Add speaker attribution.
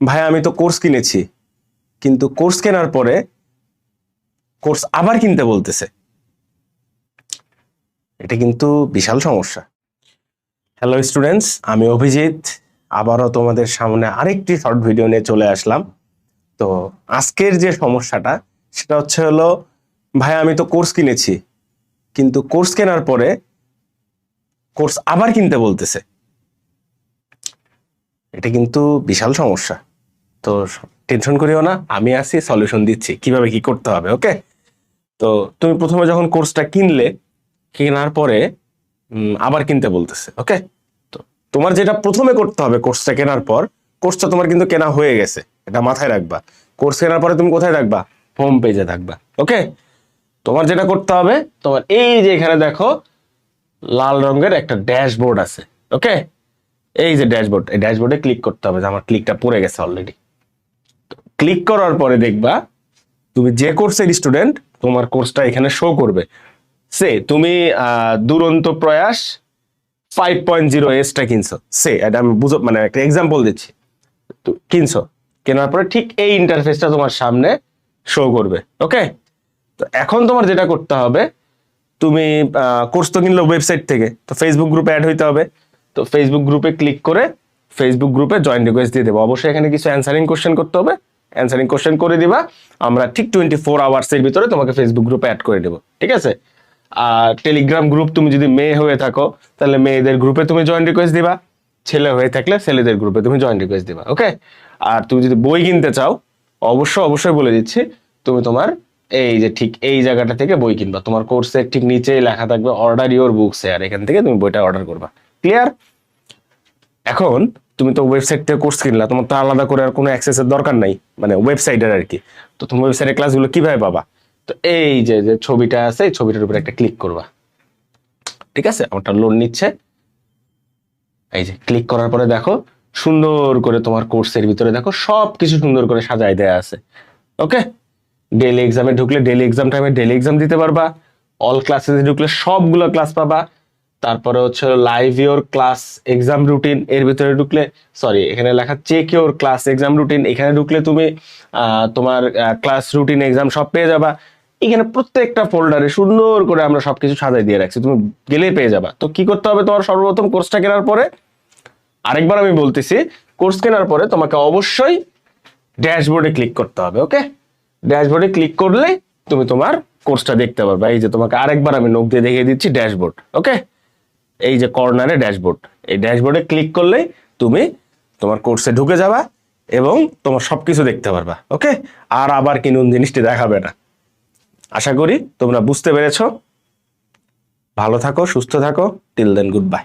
Speaker 1: ভাই, আমি তো কোর্স কিনেছি, কিন্তু কোর্স কেনার পরে কোর্স আবার কিনতে বলতেছে। এটা কিন্তু বিশাল সমস্যা। হ্যালো স্টুডেন্টস আমি অভিজিৎ। আবারও তোমাদের সামনে আরেকটি শর্ট ভিডিও নিয়ে চলে আসলাম। তো আজকের যে সমস্যাটা, সেটা হচ্ছে হলো, ভাই, আমি তো কোর্স কিনেছি, কিন্তু কোর্স কেনার পরে কোর্স আবার কিনতে বলতেছে। এটা কিন্তু বিশাল সমস্যা। তো টেনশন করিও না, আমি আছি সলিউশন দিচ্ছি, কীভাবে কি করতে হবে ওকে তো তুমি প্রথমে যখন কোর্সটা কিনলে, কেনার পরে আবার কিনতে বলতেছে ওকে তো তোমার যেটা প্রথমে করতে হবে কোর্সটা কেনার পর কোর্সটা তোমার কিন্তু কেনা হয়ে গেছে, এটা মাথায় রাখবা। কোর্স কেনার পরে তুমি কোথায় থাকবা? হোম পেজে থাকবা ওকে তোমার যেটা করতে হবে, তোমার এই যে এখানে দেখো, লাল রঙের একটা ড্যাশবোর্ড আছে ওকে এই যে ড্যাশবোর্ড এই ড্যাশবোর্ডে ক্লিক করতে হবে যে আমার ক্লিকটা পড়ে গেছে অলরেডি ক্লিক করার পরে দেখবা তুমি যে কোর্সের স্টুডেন্ট, তোমার কোর্সটা এখানে শো করবে। সে, তুমি দুরন্ত প্রয়াস ফাইভ পয়েন্ট জিরো এসটা কিনছো। সে, এটা আমি বুঝো মানে একটা এক্সাম্পল দিচ্ছি। কিনছো, কেনার পরে ঠিক এই ইন্টারফেসটা তোমার সামনে শো করবে ওকে তো এখন তোমার যেটা করতে হবে, তুমি কোর্স তো কিনলো ওয়েবসাইট থেকে, তো ফেসবুক গ্রুপে অ্যাড হইতে হবে। তো ফেসবুক গ্রুপে ক্লিক করে ফেসবুক গ্রুপে জয়েন রিকোয়েস্ট দিয়ে দেবো। অবশ্যই এখানে কিছু অ্যান্সারিং কোশ্চেন করতে হবে। অ্যান্সারিং কোশ্চেন করে দিবা, আমরা ঠিক টোয়েন্টি ফোর আওয়ার্সের ভিতরে তোমাকে ফেসবুক গ্রুপে অ্যাড করে দেবো, ঠিক আছে? আর টেলিগ্রাম গ্রুপ তুমি যদি মেয়ে হয়ে থাকো, তাহলে মেয়েদের গ্রুপে তুমি জয়েন রিকোয়েস্ট দিবা, ছেলে হয়ে থাকলে ছেলেদের গ্রুপে তুমি জয়েন রিকোয়েস্ট দিবা ওকে আর তুমি যদি বই কিনতে চাও অবশ্যই অবশ্যই বলে দিচ্ছি, তুমি তোমার এই যে ঠিক এই জায়গাটা থেকে বই কিনবা, তোমার কোর্সের ঠিক নিচেই লেখা থাকবে অর্ডার ইওর বুকস আর এখান থেকে তুমি বইটা অর্ডার করবা ক্লিয়ার এখন তুমি তো ওয়েবসাইট থেকে কোর্স কিনলা, তোমার তো আলাদা করে আর কোনো অ্যাক্সেসের দরকার নাই মানে ওয়েবসাইটের আর কি। তো তুমি ওয়েবসাইটের ক্লাসগুলো কীভাবে পাবা? তো এই যে যে ছবিটা আছে, এই ছবিটার উপরে একটা ক্লিক করবা। ঠিক আছে? আমারটা লোন নিচ্ছে। এই যে ক্লিক করার পরে দেখো, সুন্দর করে তোমার কোর্সের ভিতরে দেখো সব কিছু সুন্দর করে সাজাই দেয়া আছে। ওকে ডেলি এক্সামে ঢুকলে ডেলি এক্সাম টাইমে ডেলি এক্সাম দিতে পারবা। অল ক্লাসেসে ঢুকলে সবগুলো ক্লাস পাবা। তারপরে হচ্ছে live your class exam routine এর ভিতরে ঢুকলে সরি এখানে লেখা check your class exam routine এখানে ঢুকলে তুমি তোমার ক্লাস রুটিন এক্সাম সব পেয়ে যাবা। এখানে প্রত্যেকটা ফোল্ডারে সুন্দর করে আমরা সবকিছু সাজাই দিয়ে রাখছি, তুমি গেলেই পেয়ে যাবা। তো কি করতে হবে তোমার সর্বপ্রথম কোর্সটা কেনার পরে? আরেকবার আমি বলতেছি কোর্স কেনার পরে তোমাকে অবশ্যই ড্যাশবোর্ডে ক্লিক করতে হবে ওকে ড্যাশবোর্ডে ক্লিক করলে তুমি তোমার কোর্সটা দেখতে পারবে। এই যে তোমাকে আরেকবার আমি নোক দিয়ে দেখিয়ে দিচ্ছি ড্যাশবোর্ড ওকে এই যে কর্নারে ড্যাশবোর্ড এই ড্যাশবোর্ডে ক্লিক করলেই তুমি তোমার কোর্সে ঢুকে যাবা এবং তোমার সব কিছু দেখতে পারবা ওকে আর আবার কিনুন জিনিসটি দেখাবে না আশা করি তোমরা বুঝতে পেরেছ। ভালো থাকো, সুস্থ থাকো। Till then good bye